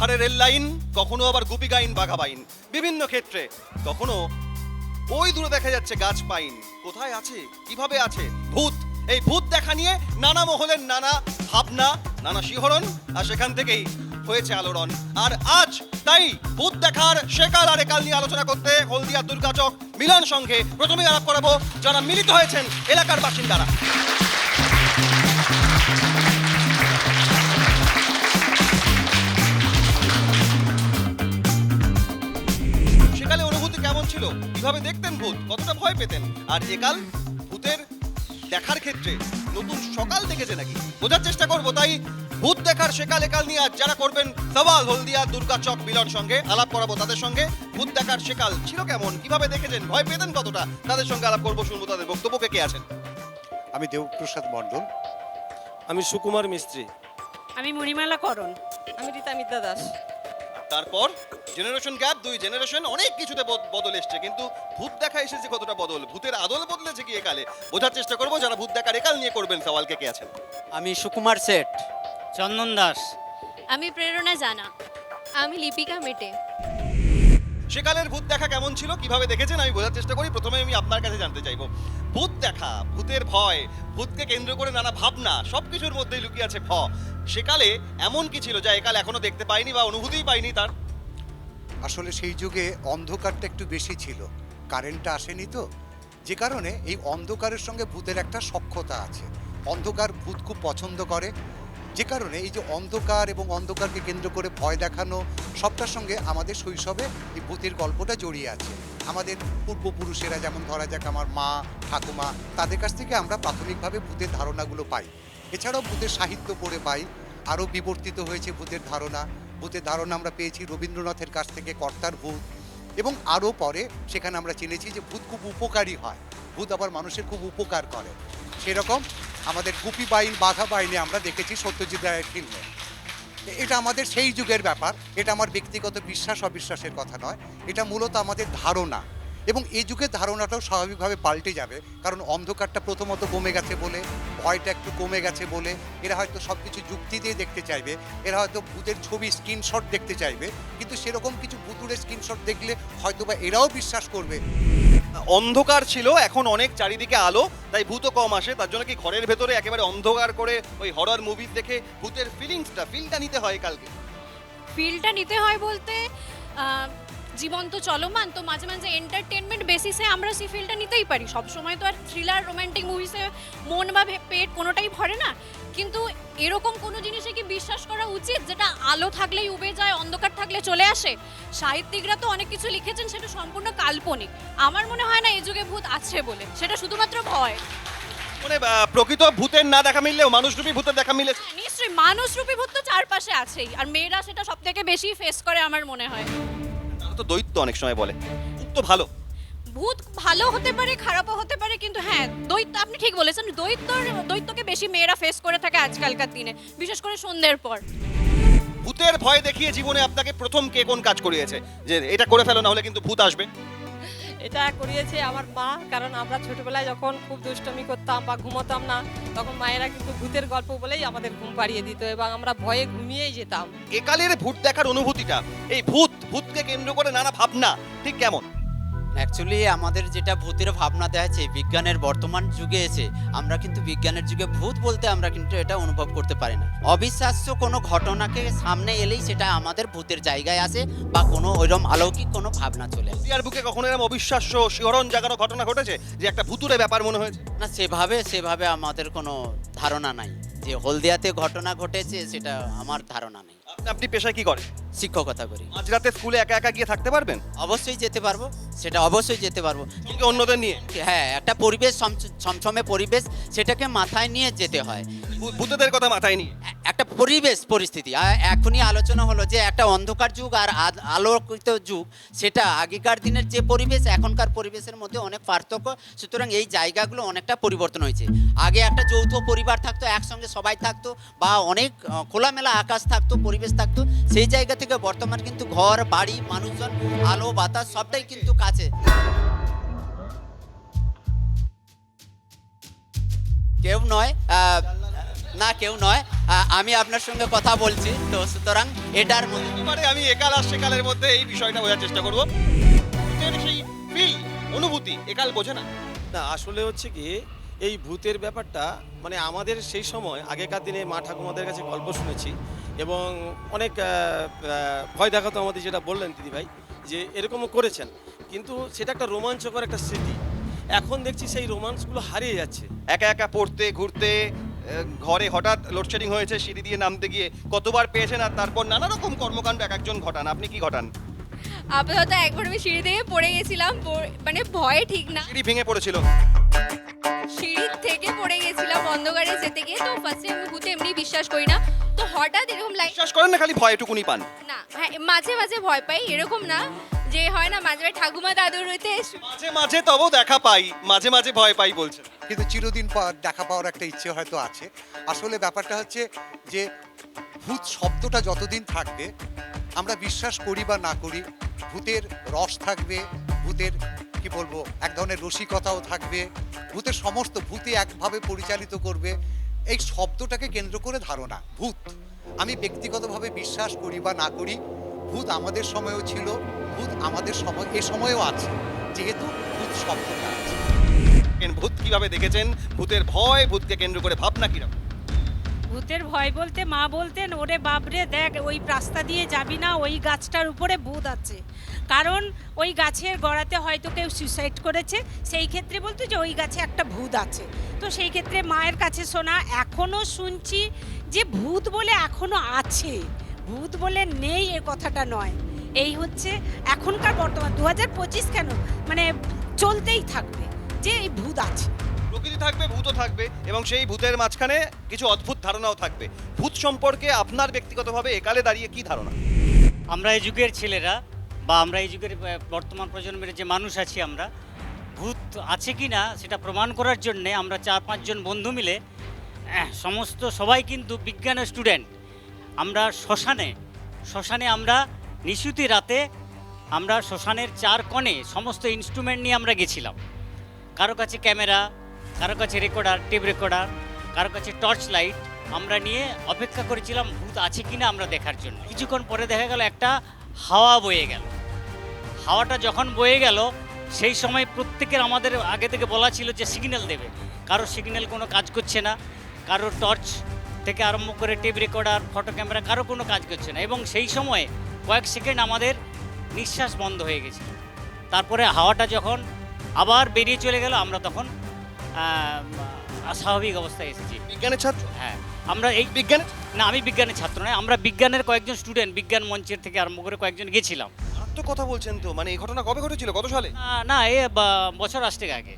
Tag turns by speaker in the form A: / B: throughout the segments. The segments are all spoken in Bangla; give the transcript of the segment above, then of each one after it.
A: ধারে রেল লাইন, কখনো আবার গুপি গাইন, বাঘা বাইন। বিভিন্ন ক্ষেত্রে, কখনো ওই দূরে দেখা যাচ্ছে গাছ পাইন। কোথায় আছে? কীভাবে আছে? ভূত! এই ভূত দেখা নিয়ে নানা মহলের নানা ভাবনা, নানা শিহরণ, আর সেখান থেকেই হয়েছে আলোড়ন। আর আজ তাই ভূত দেখার সেকাল আর একাল নিয়ে আলোচনা করতে হলদিয়া দুর্গাচক মিলন সংঘে প্রথমেই আলাপ করাবো যারা মিলিত হয়েছেন এলাকার বাসিন্দারা। কেমন ছিল? কীভাবে দেখতেন ভূত? কতটা ভয় পেতেন? আর একাল ভূতের দেখার ক্ষেত্রে নতুন সকাল দেখেছে নাকি? বোঝার চেষ্টা করব তাই ভূত দেখার সেকাল একাল নিয়ে আজ যারা করবেন সওয়াল হলদিয়া দুর্গা চক মিলন সঙ্গে আলাপ করাবো তাদের সঙ্গে। ভূত দেখার সেকাল ছিল কেমন? কীভাবে দেখেছেন? ভয় পেতেন কতটা? তাদের সঙ্গে আলাপ করব শুনব তাদের বক্তব্য কে কে আছেন?
B: আমি দেবপ্রসাদ মণ্ডল।
C: আমি সুকুমার মিস্ত্রি।
D: আমি মণিমালা করণ।
E: আমি রীতা মিদ্যা দাস।
A: তারপর জেনারেশন গ্যাপ দুই জেনারেশন অনেক কিছুতে বদল এসছে কিন্তু ভূত দেখা এসেছে কতটা বদল? ভূতের আদল বদলেছে কি একালে? বোঝার চেষ্টা করব যারা ভূত দেখার একাল নিয়ে করবেন সওয়াল কে কে আছেন।
F: আমি সুকুমার শেঠ
C: চন্দন দাস।
D: আমি প্রেরণা জানা।
G: আমি লিপিকা মেটে।
A: সেকালের ভূত দেখা কেমন ছিল, কীভাবে দেখেছেন? আমি বোঝার চেষ্টা করি। প্রথমে আমি আপনার কাছে জানতে চাইব। ভূত দেখা, ভূতের ভয়, ভূতকে কেন্দ্র করে নানা ভাবনা সব কিছুর মধ্যেই লুকিয়ে আছে ভ। সেকালে এমন কি ছিল যা একাল এখনও দেখতে পাইনি বা অনুভূতিই পাইনি তার?
B: আসলে সেই যুগে অন্ধকারটা একটু বেশি ছিল। কারেন্টটা আসেনি তো। যে কারণে এই অন্ধকারের সঙ্গে ভূতের একটা সক্ষতা আছে। অন্ধকার ভূত খুব পছন্দ করে। যে কারণে এই যে অন্ধকার এবং অন্ধকারকে কেন্দ্র করে ভয় দেখানো, সবটার সঙ্গে আমাদের শৈশবে এই ভূতের গল্পটা জড়িয়ে আছে। আমাদের পূর্বপুরুষেরা যেমন ধরা যাক আমার মা, ঠাকুমা, তাদের কাছ থেকে আমরা প্রাথমিকভাবে ভূতের ধারণাগুলো পাই। এছাড়াও ভূতের সাহিত্য পড়ে পাই, আরও বিবর্তিত হয়েছে ভূতের ধারণা। ভূতের ধারণা আমরা পেয়েছি রবীন্দ্রনাথের কাছ থেকে কর্তার ভূত এবং আরও পরে সেখানে আমরা চিনেছি যে ভূত খুব উপকারী হয়। ভূত আবার মানুষের খুব উপকার করে। সেরকম আমাদের গুপি বাইন বাঘা বাইনে আমরা দেখেছি সত্যজিৎ রায়ের ফিল্মে। এটা আমাদের সেই যুগের ব্যাপার, এটা আমার ব্যক্তিগত বিশ্বাস, অবিশ্বাসের কথা নয়। এটা মূলত আমাদের ধারণা। এবং এই যুগের ধারণাটাও স্বাভাবিকভাবে পাল্টে যাবে। কারণ অন্ধকারটা প্রথমত কমে গেছে বলে ভয়টা একটু কমে গেছে বলে এরা হয়তো সব কিছু যুক্তি দিয়ে দেখতে চাইবে। এরা হয়তো ভূতের ছবি স্ক্রিনশট দেখতে চাইবে। কিন্তু সেরকম কিছু ভুতুরের স্ক্রিনশট দেখলে হয়তো বা এরাও বিশ্বাস করবে।
A: অন্ধকার ছিল এখন অনেক চারিদিকে আলো তাই ভূতও কম আসে। তার জন্য কি ঘরের ভেতরে একেবারে অন্ধকার করে ওই হরর মুভি দেখে ভূতের ফিলিংসটা ফিলটা নিতে হয় কালকে?
D: ফিলটা নিতে হয় বলতে জীবন তো চলমান তো মাঝে মাঝে এন্টারটেনমেন্ট বেসিসে আমরা সেই ফিলটা নিতেই পারি। সব সময় তো আর থ্রিলার রোম্যান্টিক মুভিসে মন বা পেট কোনোটাই ভরে না। কিন্তু এরকম কোনো জিনিসে কি বিশ্বাস করা উচিত? যেটা আলো থাকলেই উবে যায় অন্ধকার থাকলে চলে আসে? সাহিত্যিকরা তো অনেক কিছু লিখেছেন সেটা সম্পূর্ণ কাল্পনিক। আমার মনে হয় না এই যুগে ভূত আছে বলে। সেটা শুধুমাত্র ভয়।
A: মানে প্রকৃত ভূতের না দেখা মিললেও মানুষরূপী ভূতের দেখা মিলে
D: নিশ্চয়ই। মানুষ রূপী ভূত তো চারপাশে আছেই। আর মেয়েরা সেটা সব থেকে বেশি ফেস করে আমার মনে হয়।
A: তারা তো দৈত্য অনেক সময় বলে। ভূত তো ভালো।
D: ভূত ভালো হতে পারে খারাপও হতে পারে কিন্তু হ্যাঁ দৈত্য আপনি ঠিক বলেছেন দৈত্যর দৈত্যকে বেশি মেয়েরা ফেস করে থাকে আজকালকার দিনে বিশেষ করে সন্ধ্যের পর।
A: ভূতের ভয় দেখিয়ে জীবনে আপনাকে প্রথম কে কোন কাজ করিয়েছে? যে এটা করে ফেলো না হলে কিন্তু ভূত আসবে।
E: এটা করিয়েছে আমার মা, কারণ আমরা ছোটবেলায় যখন খুব দুষ্টমি করতাম বা ঘুমোতাম না, তখন মায়েরা কিন্তু ভূতের গল্প বলেই আমাদের ঘুম পাড়িয়ে দিত এবং আমরা ভয়ে ঘুমিয়েই যেতাম।
A: একালের ভূত দেখার অনুভূতিটা, এই ভূত, ভূতকে কেন্দ্র করে নানা ভাবনা, ঠিক কেমন?
F: অ্যাকচুয়ালি আমাদের যেটা ভূতের ভাবনা দেওয়া বিজ্ঞানের বর্তমান যুগে এসে আমরা কিন্তু বিজ্ঞানের যুগে ভূত বলতে আমরা কিন্তু এটা অনুভব করতে পারি না। অবিশ্বাস্য কোনো ঘটনাকে সামনে এলেই সেটা আমাদের ভূতের জায়গায় আসে বা কোনো ওইরকম অলৌকিক কোনো ভাবনা চলে আসে।
A: বুকে কখনো এরকম অবিশ্বাস্য শিহরণ জাগানো ঘটনা ঘটেছে যে একটা ভূতুরে ব্যাপার মনে হয়েছে?
F: না সেভাবে সেভাবে আমাদের কোনো ধারণা নাই। যে হলদিয়াতে ঘটনা ঘটেছে সেটা আমার ধারণা নেই।
A: আপনি- পেশায় কি করেন?
F: শিক্ষকতা করি।
A: মাঝরাতে স্কুলে একা একা গিয়ে থাকতে পারবেন?
F: অবশ্যই যেতে পারব সেটা অবশ্যই যেতে পারব।
A: কিন্তু অন্যদের নিয়ে?
F: হ্যাঁ একটা পরিবেশ ছম- ছমছমে পরিবেশ সেটাকে মাথায় নিয়ে যেতে হয়।
A: ভূতেদের কথা মাথায় নিয়ে।
F: একটা পরিবেশ পরিস্থিতি। এখনই আলোচনা হলো যে একটা অন্ধকার যুগ আর আলোকিত যুগ, সেটা আগেকার দিনের যে পরিবেশ, এখনকার পরিবেশের মধ্যে অনেক পার্থক্য। সুতরাং এই জায়গাগুলো অনেকটা পরিবর্তন হয়েছে। আগে একটা যৌথ পরিবার থাকতো, একসঙ্গে সবাই থাকতো, বা অনেক খোলামেলা আকাশ থাকতো, পরিবেশ থাকতো। সেই জায়গা থেকে বর্তমান কিন্তু ঘর, বাড়ি, মানুষজন, আলো, বাতাস, সবটাই কিন্তু কাছে। কেউ নয় না কেউ নয়। আমি আপনার সঙ্গে কথা বলছি। তো সুতরাং এটার মধ্যে
A: আমি একাল আর সেকালের মধ্যে এই বিষয়টা বোঝার চেষ্টা করব। সেই ফিল অনুভূতি একাল বোঝে না।
C: না আসলে হচ্ছে কি এই ভূতের ব্যাপারটা মানে আমাদের সেই সময় আগেকার দিনে মা ঠাকুমাদের কাছে গল্প শুনেছি এবং অনেক ভয় দেখাতো আমাদের যেটা বললেন দিদিভাই যে এরকমও করেছেন। কিন্তু সেটা একটা রোমাঞ্চকর একটা স্মৃতি। এখন দেখছি সেই রোমান্সগুলো হারিয়ে যাচ্ছে।
A: একা একা পড়তে ঘুরতে ঘরে হঠাৎ লোডশেডিং হয়েছে সিঁড়ি দিয়ে নামতে গিয়ে কতবার পেয়েছেন আর তারপর নানা রকম কর্মকাণ্ড এক একজন ঘটান। আপনি কি ঘটান?
G: আপাতত একবার আমি সিঁড়ি থেকে পড়ে গেছিলাম মানে ভয়ে ঠিক না।
A: সিঁড়ি ভেঙে পড়েছিল।
G: সিঁড়ি থেকে পড়ে গেছিলাম অন্ধকারে যেতে গিয়ে তো ফার্স্টে আমি ভূতে এমনি বিশ্বাস করি না। তো হঠাৎ এরকম লাইক
A: বিশ্বাস করেন না খালি ভয়টুকুনি পান?
G: না হ্যাঁ মাঝে মাঝে ভয় পাই এরকম না যে হয় না মাঝে মাঝে ঠাকুমা দাদুর হইতে
A: মাঝে মাঝে তবু দেখা পাই মাঝে মাঝে ভয় পাই বলছেন।
B: কিন্তু চিরদিন দেখা পাওয়ার একটা ইচ্ছে হয়তো আছে। আসলে ব্যাপারটা হচ্ছে যে, ভূত শব্দটা যতদিন থাকবে, আমরা বিশ্বাস করি বা না করি, ভূতের রস থাকবে, ভূতের, কি বলব, এক ধরনের রসিকতাও থাকবে, ভূতের সমস্ত ভূতে একভাবে পরিচালিত করবে, এই শব্দটাকে কেন্দ্র করে ধারণা, ভূত। আমি ব্যক্তিগতভাবে বিশ্বাস করি বা না করি, ভূত আমাদের সময়েও ছিল, ভূত আমাদের সময়, এ সময়েও আছে, যেহেতু ভূত শব্দটা আছে।
A: ভূত কীভাবে দেখেছেন? ভূতের ভয়, ভূতকে কেন্দ্র করে ভাবনা কীরকম?
H: ভূতের ভয় বলতে, মা বলতেন, ওরে বাপরে দেখ, ওই রাস্তা দিয়ে যাবি না, ওই গাছটার উপরে ভূত আছে। কারণ ওই গাছের গোড়াতে হয়তো কেউ সুইসাইড করেছে, সেই ক্ষেত্রে বলতো যে ওই গাছে একটা ভূত আছে। তো সেই ক্ষেত্রে মায়ের কাছে শোনা এখনও শুনছি যে ভূত বলে এখনও আছে। ভূত বলে নেই এ কথাটা নয়। এই হচ্ছে এখনকার বর্তমান দু হাজার পঁচিশ কেন? মানে চলতেই থাকবে। যে এই ভূত আছে।
A: প্রকৃতি থাকবে ভূতও থাকবে এবং সেই ভূতের মাঝখানে কিছু অদ্ভুত ধারণাও থাকবে। ভূত সম্পর্কে আপনার ব্যক্তিগতভাবে একালে দাঁড়িয়ে কি ধারণা?
I: আমরা এই যুগের ছেলেরা বা আমরা এই যুগের বর্তমান প্রজন্মের যে মানুষ আছি আমরা ভূত আছে কি না সেটা প্রমাণ করার জন্যে আমরা চার পাঁচজন বন্ধু মিলে সমস্ত সবাই কিন্তু বিজ্ঞানের স্টুডেন্ট। আমরা শ্মশানে শ্মশানে আমরা নিশুতি রাতে আমরা শ্মশানের চার কোণে সমস্ত ইনস্ট্রুমেন্ট নিয়ে আমরা গেছিলাম। কারও কাছে ক্যামেরা, কারও কাছে রেকর্ডার টেপ রেকর্ডার কারও কাছে টর্চ লাইট আমরা নিয়ে অপেক্ষা করেছিলাম, ভূত আছে কিনা আমরা দেখার জন্য। কিছুক্ষণ পরে দেখা গেল একটা হাওয়া বয়ে গেল। হাওয়াটা যখন বয়ে গেল, সেই সময় প্রত্যেকের আমাদের আগে থেকে বলা ছিল যে সিগন্যাল দেবে। কারও সিগন্যাল কোনো কাজ করছে না, কারও টর্চ থেকে আরম্ভ করে টেপ রেকর্ডার ফটো ক্যামেরা কারও কোনো কাজ করছে না। এবং সেই সময়ে কয়েক সেকেন্ড আমাদের নিঃশ্বাস বন্ধ হয়ে গেছে তারপরে হাওয়াটা যখন আবার বেরিয়ে চলে গেল আমরা তখন স্বাভাবিক অবস্থায় এসেছি।
A: বিজ্ঞানের ছাত্র?
I: হ্যাঁ আমরা এই
A: বিজ্ঞান
I: না আমি বিজ্ঞানের ছাত্র নয় আমরা বিজ্ঞানের কয়েকজন স্টুডেন্ট বিজ্ঞান মঞ্চের থেকে আরম্ভ করে কয়েকজন গেছিলাম।
A: তো কথা বলছেন তো মানে এই ঘটনা কবে ঘটেছিল কত সালে?
I: না, এ বছর আসতে আগে।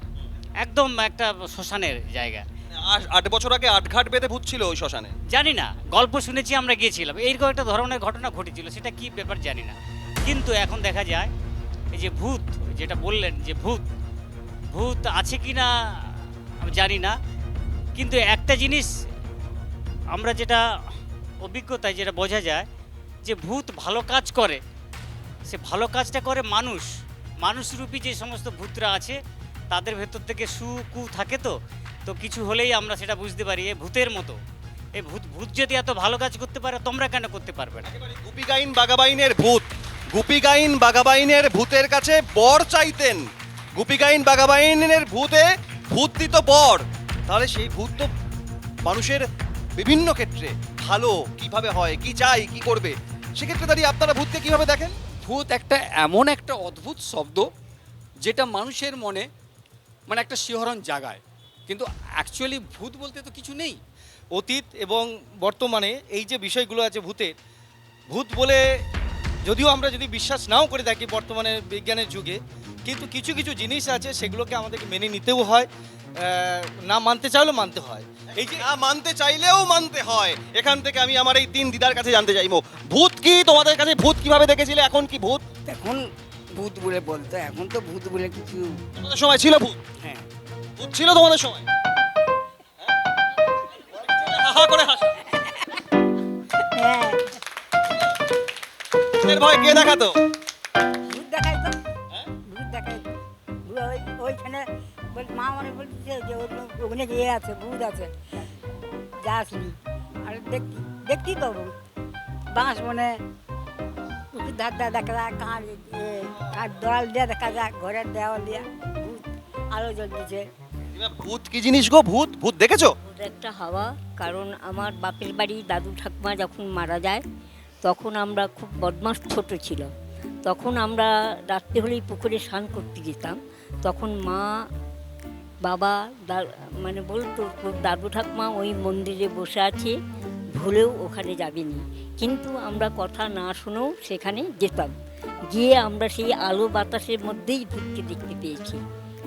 I: একদম একটা শ্মশানের জায়গা।
A: আট- আট বছর আগে আটঘাট বেঁধে ভূত ছিল ওই শ্মশানে?
I: জানি না গল্প শুনেছি আমরা গিয়েছিলাম। এইরকম একটা ধরনের ঘটনা ঘটেছিল সেটা কি ব্যাপার জানি না। কিন্তু এখন দেখা যায় এই যে ভূত যেটা বললেন যে ভূত ভূত আছে কি না, আমি জানি না। কিন্তু একটা জিনিস আমরা যেটা অভিজ্ঞতায় যেটা বোঝা যায়, যে ভূত ভালো কাজ করে। সে ভালো কাজটা করে মানুষ। মানুষরূপী যে সমস্ত ভূতরা আছে, তাদের ভেতর থেকে সু, কু থাকে তো। তো কিছু হলেই আমরা সেটা বুঝতে পারি, এ ভূতের মতো। এই ভূত ভূত যদি এত ভালো কাজ করতে পারে, তোমরা কেন করতে পারবে না?
A: গুপিগাইন বাগাবাইনের ভূত। গুপিগাইন বাগাবাইনের ভূতের কাছে বর চাইতেন। গুপিগাইন বাগাবাইনের ভূতে ভূত দিত বর। তাহলে সেই ভূত তো মানুষের বিভিন্ন ক্ষেত্রে ভালো কীভাবে হয় কি চাই কি করবে সেক্ষেত্রে দাঁড়িয়ে আপনারা ভূতকে কীভাবে দেখেন?
J: ভূত একটা এমন একটা অদ্ভুত শব্দ যেটা মানুষের মনে মানে একটা শিহরণ জাগায়। কিন্তু অ্যাকচুয়ালি ভূত বলতে তো কিছু নেই।
C: অতীত এবং বর্তমানে এই যে বিষয়গুলো আছে ভূতের ভূত বলে যদিও আমরা যদি বিশ্বাস নাও করে থাকি বর্তমানে বিজ্ঞানের যুগে কিন্তু কিছু কিছু জিনিস আছে সেগুলোকে আমাদেরকে মেনে নিতেও হয় না মানতে চাইলেও মানতে হয়।
A: এই যে না মানতে চাইলেও মানতে হয়। এখান থেকে আমি আমার এই তিন দিদার কাছে জানতে চাইব। ভূত কি? তোমাদের কাছে ভূত কীভাবে দেখেছিলে? এখন কি ভূত?
K: এখন ভূত বলে বলতো এখন তো ভূত বলে কিছু
A: তোমাদের সময় ছিল ভূত?
K: হ্যাঁ।
A: ভূত ছিল তোমাদের সময়? হা হা করে হাসো।
K: হ্যাঁ।
A: ভয় কে দেখাতো?
K: যে ওখানে ইয়ে আছে ভূত আছে। যাসনি আর দেখি দেখি তো ভূত। বাঁশ মানে পুকুর ধার ধার দেখা যায় কাঁচ এ, কাঁচ দেওয়াল দিয়ে দেখা যায় ঘরের দেওয়াল দিয়ে ভূত আলো জ্বলতেছে।
A: ভূত কি জিনিস গো? ভূত ভূত দেখেছ?
L: একটা হাওয়া কারণ আমার বাপের বাড়ি দাদু ঠাকুমা যখন মারা যায় তখন আমরা খুব বদমাস ছোট ছিল তখন আমরা রাত্রে হলেই পুকুরে স্নান করতে যেতাম। তখন মা বাবা দা- মানে বলতো তোর দাদু ঠাকুমা ওই মন্দিরে বসে আছে ভুলেও ওখানে যাবেনি। কিন্তু আমরা কথা না শুনেও সেখানে যেতাম। গিয়ে আমরা সেই আলো বাতাসের মধ্যেই ভূতকে দেখতে পেয়েছি।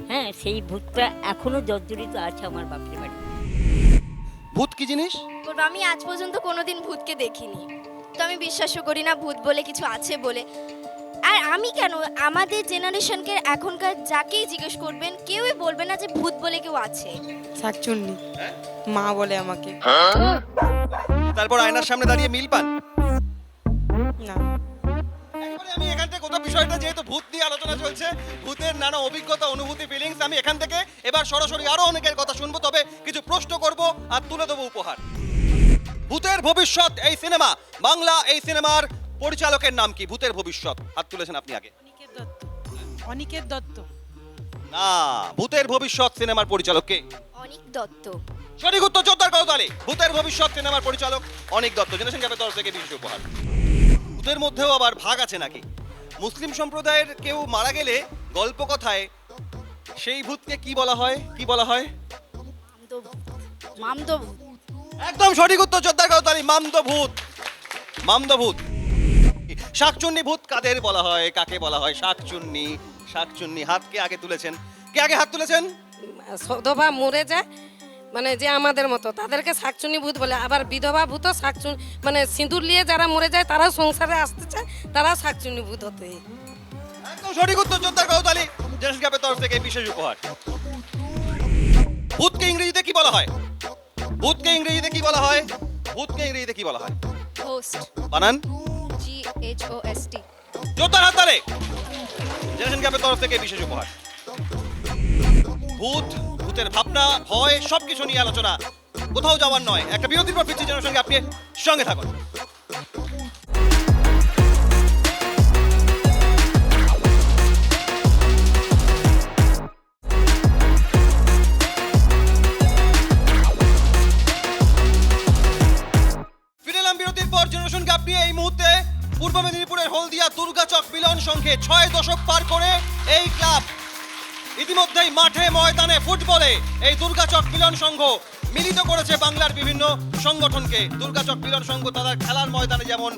L: হ্যাঁ সেই ভূতটা এখনও জর্জরিত আছে আমার বাপের বাড়ি।
A: ভূত কি জিনিস?
G: আমি আজ পর্যন্ত কোনোদিন ভূতকে দেখিনি। তো আমি বিশ্বাসও করি না ভূত বলে কিছু আছে বলে। আর আমি কেন? আমাদের জেনারেশনকে এখনকার যাকেই জিজ্ঞেস করবেন কেউই বলবে না যে ভূত বলে কেউ আছে।
E: শাকচুন্নি মা বলে আমাকে।
A: তারপর আয়নার সামনে দাঁড়িয়ে মিল পান।
E: না।
A: আমি এখান থেকে কোথাও বিষয়টা যেহেতু ভূত নিয়ে আলোচনা চলছে ভূতের নানা অভিজ্ঞতা অনুভূতি ফিলিংস আমি এখান থেকে এবার সরাসরি আরও অনেকের কথা শুনব তবে কিছু প্রশ্ন করব আর তুলে দেবো উপহার। ভূতের ভবিষ্যৎ এই সিনেমা বাংলা এই সিনেমার পরিচালকের নাম কি? ভূতের ভবিষ্যৎ। হাত তুলেছেন আপনি আগে।
H: অনিকেত দত্ত। অনিকেত দত্ত।
A: না ভূতের ভবিষ্যৎ সিনেমার পরিচালক কে?
G: অনিক দত্ত।
A: সঠিক উত্তর জোরদার করতালি ভূতের ভবিষ্যৎ সিনেমার পরিচালক অনেক দত্ত। জেনারেশন ক্যাপের তরফ থেকে বিশেষ উপহার। ভূতের মধ্যেও আবার ভাগ আছে নাকি? মুসলিম সম্প্রদায়ের কেউ মারা গেলে গল্প কথায় সেই ভূতকে কি বলা হয়? কি বলা হয়?
D: মামদো
A: একদম সঠিক উত্তর জোরদার করতালি মামদ ভূত মামদ ভূত শাকচুন্নি ভূত কাদের বলা হয় কাকে বলা হয়? শাকচুন্নি শাকচুন্নি হাতকে আগে তুলেছেন। কে আগে হাত তুলেছেন?
E: সধবা মরে যায় মানে যে আমাদের মতো তাদেরকে শাকচুনি ভূত বলে। আবার বিধবা ভূত শাকচুন মানে সিঁদুর নিয়ে যারা মরে যায় তারাও সংসারে আসতে চায় তারাও শাকচুনি ভূত হতে।
A: একদম সঠিক উত্তর জোরদার করতালি জেনারেশন ক্যাপের তরফ থেকে বিশেষ উপহার। ভূতকে ইংরেজিতে কি বলা হয়? ভূতকে ইংরেজিতে কি বলা হয়? ভূতকে ইংরেজিতে কি বলা হয়?
G: হোস্ট
A: বানান।
G: G H O S T
A: জোতার হাতারে জেনারেশন গ্যাপের তরফ থেকে বিশেষ উপহার। ভূত, ভূতের ভাবনা, ভয়, সবকিছু নিয়ে আলোচনা। কোথাও যাওয়ার নয়। একটা বিরতির পর ফিরছি জেনারেশন সঙ্গে আপনি সঙ্গে থাকুন। সংঘে ছয় দশক পার করে এই ক্লাব ইতিমধ্যেই মাঠে ময়দানে ফুটবলে এই দুর্গাচক মিলন সংঘ মিলিত করেছে বাংলার বিভিন্ন সংগঠনকে। দুর্গাচক মিলন সংঘ তারা খেলার ময়দানে যেমন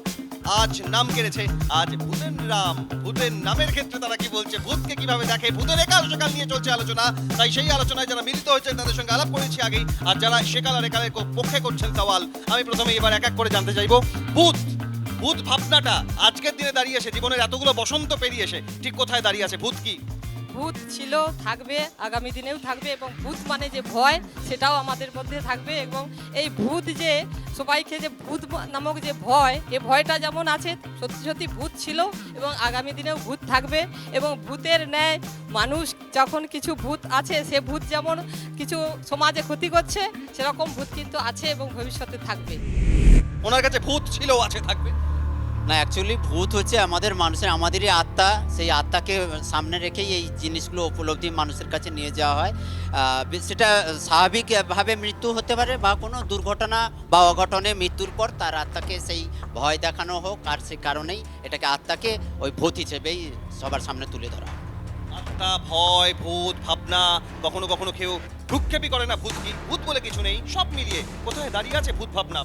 A: আজ নাম কেড়েছে, আজ ভূতের নাম, ভূতের নামের ক্ষেত্রে তারা কি বলছে, ভূতকে কীভাবে দেখে, ভূতের একাল সেকাল নিয়ে চলছে আলোচনা। তাই সেই আলোচনায় যারা মিলিত হয়েছেন তাদের সঙ্গে আলাপ করেছি আগেই। আর যারা সেকাল আর একালের পক্ষে করছেন সওয়াল, আমি প্রথমে এবার এক এক করে জানতে চাইব। ভূত ভূত ভাবনাটা আজকের দিনে দাঁড়িয়ে এসে জীবনের এতগুলো বসন্ত পেরিয়ে এসে ঠিক কোথায় দাঁড়িয়ে আছে ভূত কি?
E: ভূত ছিল থাকবে আগামী দিনেও থাকবে এবং ভূত মানে যে ভয় সেটাও আমাদের মধ্যে থাকবে এবং এই ভূত যে সবাইকে যে ভূত নামক যে ভয় এ ভয়টা যেমন আছে সত্যি সত্যি ভূত ছিল এবং আগামী দিনেও ভূত থাকবে এবং ভূতের ন্যায় মানুষ যখন কিছু ভূত আছে সে ভূত যেমন কিছু সমাজে ক্ষতি করছে সেরকম ভূত কিন্তু আছে এবং ভবিষ্যতে থাকবে।
A: ওনার কাছে ভূত ছিল আছে থাকবে।
F: না অ্যাকচুয়ালি ভূত হচ্ছে আমাদের মানুষের, আমাদেরই আত্মা। সেই আত্মাকে সামনে রেখেই এই জিনিসগুলো উপলব্ধি মানুষের কাছে নিয়ে যাওয়া হয়। সেটা স্বাভাবিকভাবে মৃত্যু হতে পারে বা কোনো দুর্ঘটনা বা অঘটনে মৃত্যুর পর তার আত্মাকে সেই ভয় দেখানো হোক, আর সেই কারণেই এটাকে আত্মাকে ওই ভূত হিসেবেই সবার সামনে তুলে ধরা
A: আত্মা, ভয়, ভূত, ভাবনা, কখনো কখনো কেউ ভ্রুক্ষেপই করে না ভূত কি? ভূত বলে কিছু নেই সব মিলিয়ে। কোথায় দাঁড়িয়ে আছে ভূত ভাবনা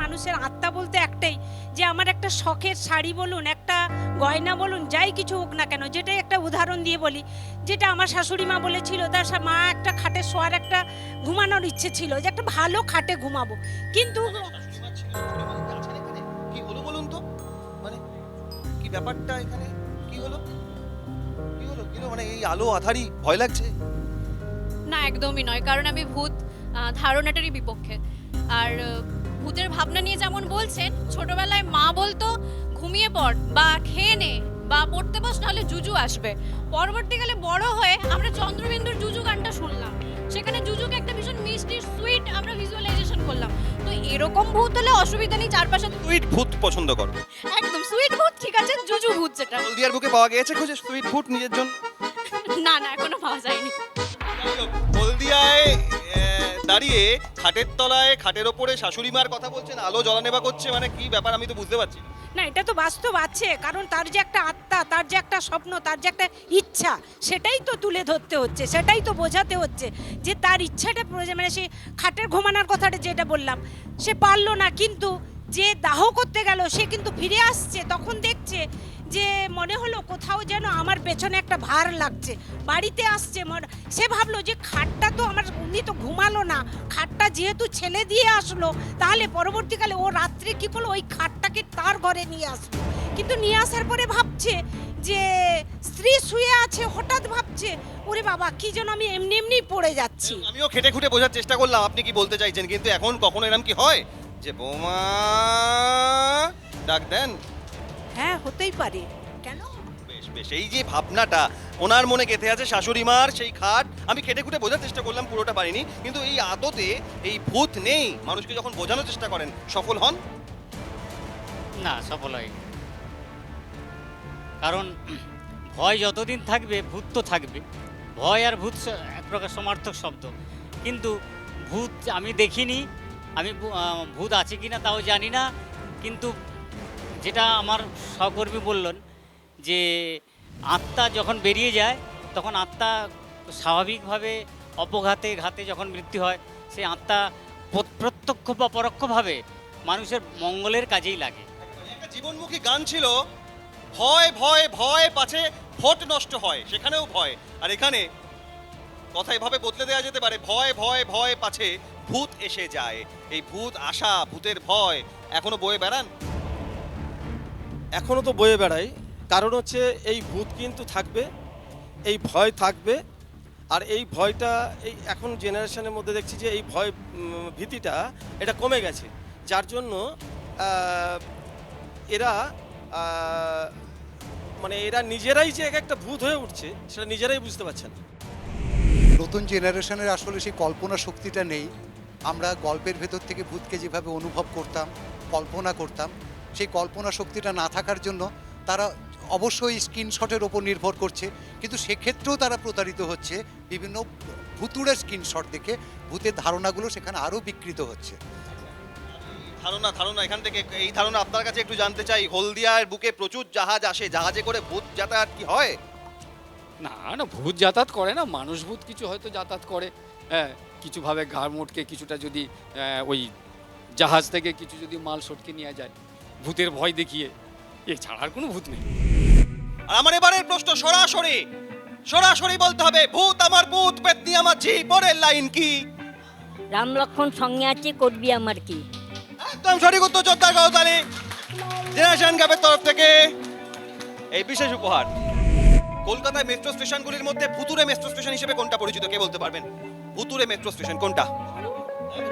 H: মানুষের আত্মা বলতে একটাই যে আমার একটা শখের শাড়ি বলুন একটা গয়না বলুন যাই কিছু হোক না কেন যেটাই একটা উদাহরণ দিয়ে বলি যেটা আমার শাশুড়ি মা বলেছিল তার মা একটা খাটে শোয়ার একটা ঘুমানোর ইচ্ছে ছিল যে একটা ভালো খাটে ঘুমাবো। কিন্তু
A: কি হলো বলুন তো? মানে কি ব্যাপারটা এখানে? কি হলো? কি হলো? কি হলো? মানে এই আলো আধারি ভয় লাগছে?
D: না একদমই নয়। কারণ আমি ভূত ধারণাটারই বিপক্ষে। আর ভূতের ভাবনা নিয়ে যেমন বলছেন ছোটবেলায় মা বলতো ঘুমিয়ে পড় বা খেয়ে নে বা পড়তে বস নাহলে জুজু আসবে। পরবর্তীকালে বড় হয়ে আমরা চন্দ্রবিন্দুর জুজু গানটা শুনলাম। সেখানে জুজুকে একটা ভীষণ মিষ্টি সুইট আমরা ভিজুয়ালাইজেশন করলাম। তো এরকম ভূত হলে অসুবিধা নেই চারপাশে
A: সুইট ভূত পছন্দ করো।
D: একদম সুইট ভূত ঠিক আছে জুজু ভূত যেটা।
A: হলদিয়ার বুকে পাওয়া গিয়েছে খুঁজে সুইট ভূত নিজের জন্য।
D: না না এখনও পাওয়া যায়নি।
A: হলদিয়ায় দাঁড়িয়ে খাটের তলায়, খাটের ওপরে শাশুড়ি মার কথা বলছেন, আলো জ্বলানেবা করছে মানে কি ব্যাপার আমি তো বুঝতে পারছি না।
H: এটা তো বাস্তব আছে, কারণ তার যে একটা আত্মা, তার যে একটা স্বপ্ন, তার যে একটা ইচ্ছা, সেটাই তো তুলে ধরতে হচ্ছে, সেটাই তো বোঝাতে হচ্ছে যে তার ইচ্ছাটা মানে সে খাটের ঘুমানোর কথাটা যেটা বললাম, সে পারল না, কিন্তু যে দাহ করতে গেল, সে কিন্তু ফিরে আসছে, তখন দেখছে যে মনে হলো কোথাও যেন আমার পেছনে একটা ভার লাগছে, বাড়িতে আসছে সে ভাবলো যে খাটটা তো আমার উনি তো ঘুমালো না, খাটটা যেহেতু ছেলে দিয়ে আসলো, তাহলে পরবর্তীকালে ও রাত্রে কি করল? ওই খাটটাকে তার ঘরে নিয়ে আসলো। কিন্তু নিয়ে আসার পরে ভাবছে যে স্ত্রী শুয়ে আছে, হঠাৎ ভাবছে, ওরে বাবা, কি যেন আমি এমনি এমনি পড়ে যাচ্ছি।
A: আমিও খেটে খুঁটে বোঝার চেষ্টা করলাম, আপনি কি বলতে চাইছেন? কিন্তু এখন কখনো এরকম কি হয়? যে বৌমা, ডাক দেন।
H: হ্যাঁ হতেই পারে। কেন?
A: বেশ বেশ এই যে ভাবনাটা ওনার মনে গেঁথে আছে শাশুড়ি মার সেই খাট। আমি খেটে খুঁটে বোঝার চেষ্টা করলাম পুরোটা পারিনি। কিন্তু এই আদতে এই ভূত নেই মানুষকে যখন বোঝানোর চেষ্টা করেন সফল হন?
I: না সফল হয় কারণ ভয় যতদিন থাকবে ভূত তো থাকবে। ভয় আর ভূত এক প্রকার সমার্থক শব্দ। কিন্তু ভূত আমি দেখিনি। আমি ভূত আছে কি না তাও জানি না। কিন্তু যেটা আমার সহকর্মী বললেন যে আত্মা যখন বেরিয়ে যায়, তখন আত্মা স্বাভাবিকভাবে অপঘাতে ঘাতে যখন মৃত্যু হয় সেই আত্মা প্র- প্রত্যক্ষ বা পরোক্ষভাবে মানুষের মঙ্গলের কাজেই লাগে।
A: একটা জীবনমুখী গান ছিল, ভয় ভয় ভয়, পাছে ভোট নষ্ট হয়, সেখানেও ভয়। আর এখানে কথা এভাবে বদলে দেওয়া যেতে পারে, ভয় ভয় ভয়, পাছে ভূত এসে যায়। এই ভূত, আশা, ভূতের ভয়, এখনও বয়ে বেড়ান?
C: এখনও তো বয়ে বেড়াই। কারণ হচ্ছে এই ভূত কিন্তু থাকবে, এই ভয় থাকবে, আর এই ভয়টা এই এখন জেনারেশনের মধ্যে দেখছি যে এই ভয় ভীতিটা এটা কমে গেছে। যার জন্য এরা মানে এরা নিজেরাই যে এক একটা ভূত হয়ে উঠছে, সেটা নিজেরাই বুঝতে পারছে না।
B: নতুন জেনারেশনের আসলে সেই কল্পনা শক্তিটা নেই। আমরা গল্পের ভেতর থেকে ভূতকে যেভাবে অনুভব করতাম, কল্পনা করতাম সেই কল্পনা শক্তিটা না থাকার জন্য তারা অবশ্যই স্ক্রিনশটের ওপর নির্ভর করছে। কিন্তু সেক্ষেত্রেও তারা প্রতারিত হচ্ছে বিভিন্ন ভুতুড়ে স্ক্রিনশট দেখে। ভূতের ধারণাগুলো সেখানে আরও বিকৃত হচ্ছে।
A: ধারণা ধারণা এখান থেকে এই ধারণা আপনার কাছে একটু জানতে চাই। হলদিয়ার বুকে প্রচুর জাহাজ আসে জাহাজে করে ভূত যাতায়াত কি হয়?
J: না না ভূত যাতায়াত করে না মানুষ ভূত কিছু হয়তো যাতায়াত করে। হ্যাঁ কিছুভাবে ঘাড় মোটকে কিছুটা যদি ওই জাহাজ থেকে কিছু যদি মাল সটকে নিয়ে যায়। ভূতের ভয় দেখিয়ে এছাড়া আর কোনো ভূত নেই।
A: আর আমার এবারের প্রশ্ন সরাসরি সরাসরি বলতে হবে ভূত আমার ভূত পেতনি আমার ঝি পরের লাইন কি?
L: রাম লক্ষণ সঙ্গে আছে করবি আমার কি?
A: একদম সঠিক উত্তর যোদ্ধা গৌতালি জেনারেশন ক্যাপের তরফ থেকে এই বিশেষ উপহার। কলকাতায় মেট্রো স্টেশনগুলির মধ্যে ভুতুরে মেট্রো স্টেশন হিসেবে কোনটা পরিচিত কে বলতে পারবেন? ভুতুরে মেট্রো স্টেশন কোনটা?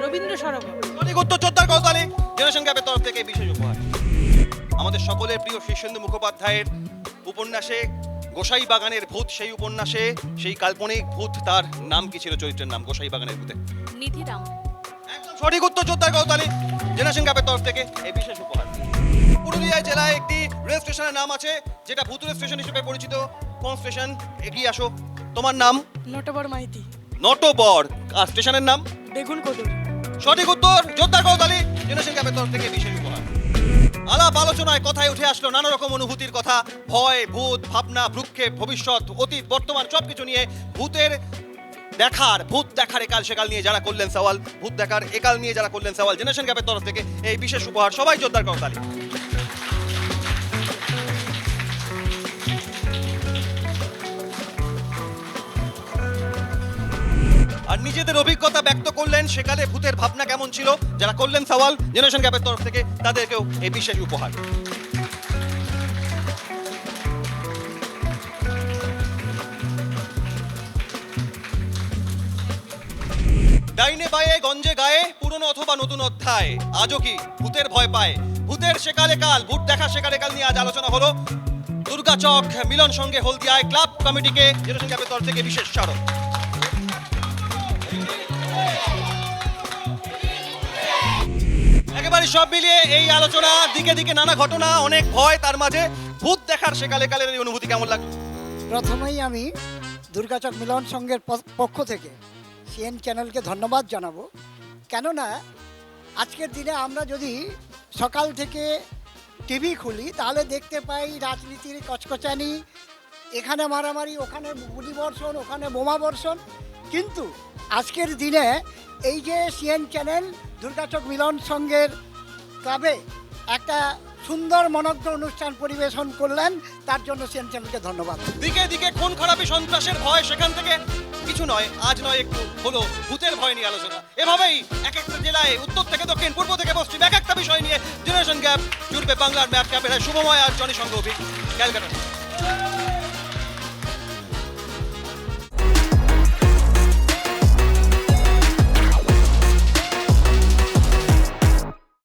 H: রবীন্দ্র সরোবর।
A: উত্তর যোদ্ধার গৌতালি জেনারেশন ক্যাপের তরফ থেকে বিশেষ উপহার। আমাদের সকলের প্রিয় শীর্ষেন্দু মুখোপাধ্যায়ের উপন্যাসে গোসাই বাগানের ভূত সেই উপন্যাসে সেই কাল্পনিক ভূত তার নাম কি ছিল চরিত্রের নাম গোসাই বাগানের ভূতে?
D: নিধিরাম
A: একদম সঠিক উত্তর যোদ্ধার গৌতালি জেনারেশন ক্যাপের তরফ থেকে এই বিশেষ উপহার। পুরুলিয়া জেলায় একটি রেল স্টেশনের নাম আছে যেটা ভুতুরে স্টেশন হিসেবে পরিচিত। কোন স্টেশন? এগিয়ে আসো। তোমার নাম?
H: নটবর মাইতি।
A: নটবর। আর স্টেশনের নাম?
H: বেগুন কদর
A: সঠিক উত্তর যোদ্ধার গৌতালি জেনারেশন ক্যাপের তরফ থেকে বিশেষ উপহার। আলাপ আলোচনায় কথায় উঠে আসলো নানা রকম অনুভূতির কথা। ভয়, ভূত, ভাবনা, ভ্রুক্ষেপ, ভবিষ্যৎ, অতীত, বর্তমান সবকিছু নিয়ে ভূতের দেখার, ভূত দেখার একাল সেকাল নিয়ে যারা করলেন সওয়াল, ভূত দেখার একাল নিয়ে যারা করলেন সওয়াল, জেনারেশন ক্যাপের তরফ থেকে এই বিশেষ উপহার সবাই যোদ্ধার করতালি আর নিজেদের অভিজ্ঞতা ব্যক্ত করলেন সেকালে ভূতের ভাবনা কেমন ছিল? যারা করলেন সওয়াল জেনারেশন ক্যাপের তরফ থেকে তাদেরকেও এই বিশেষ উপহার। ডাইনে বায়ে গঞ্জে গায়ে, পুরনো অথবা নতুন অধ্যায়। আজও কি ভূতের ভয় পায়? ভূতের সেকালে কাল, ভূত দেখা সেকালে কাল নিয়ে আজ আলোচনা হলো। দুর্গাচক মিলন সঙ্গে হলদিয়ায় ক্লাব কমিটিকে জেনারেশন ক্যাপের তরফ থেকে বিশেষ স্মারক। বাড়ি সব মিলিয়ে এই আলোচনা, দিকে দিকে নানা ঘটনা, অনেক ভয়, তার মাঝে ভূত দেখার সেকালে কালের এই অনুভূতি কেমন লাগল?
K: প্রথমেই আমি দুর্গাচক মিলন সংঘের পক্ষ থেকে সিএন চ্যানেলকে ধন্যবাদ জানাব। কেননা, আজকের দিনে আমরা যদি সকাল থেকে টিভি খুলি, তাহলে দেখতে পাই রাজনীতির কচকচানি, এখানে মারামারি, ওখানে গুলি বর্ষণ ওখানে বোমা বর্ষণ কিন্তু আজকের দিনে এই যে সিএন চ্যানেল দুর্গাচক মিলন সংঘের ক্লাবে একটা সুন্দর মনজ্ঞ অনুষ্ঠান পরিবেশন করলেন, তার জন্য সিএন চ্যানেলকে ধন্যবাদ।
A: দিকে দিকে খুন খারাপি সন্ত্রাসের ভয় সেখান থেকে, কিছু নয়, আজ নয়, একটু হলো ভূতের ভয় নিয়ে আলোচনা। এভাবেই এক একটা জেলায়, উত্তর থেকে দক্ষিণ, পূর্ব থেকে পশ্চিম, এক একটা বিষয় নিয়ে জেনারেশন গ্যাপ জুড়বে বাংলার ম্যাপ ক্যাপের শুভময় আর জনি সংঘ ক্যালকাটা।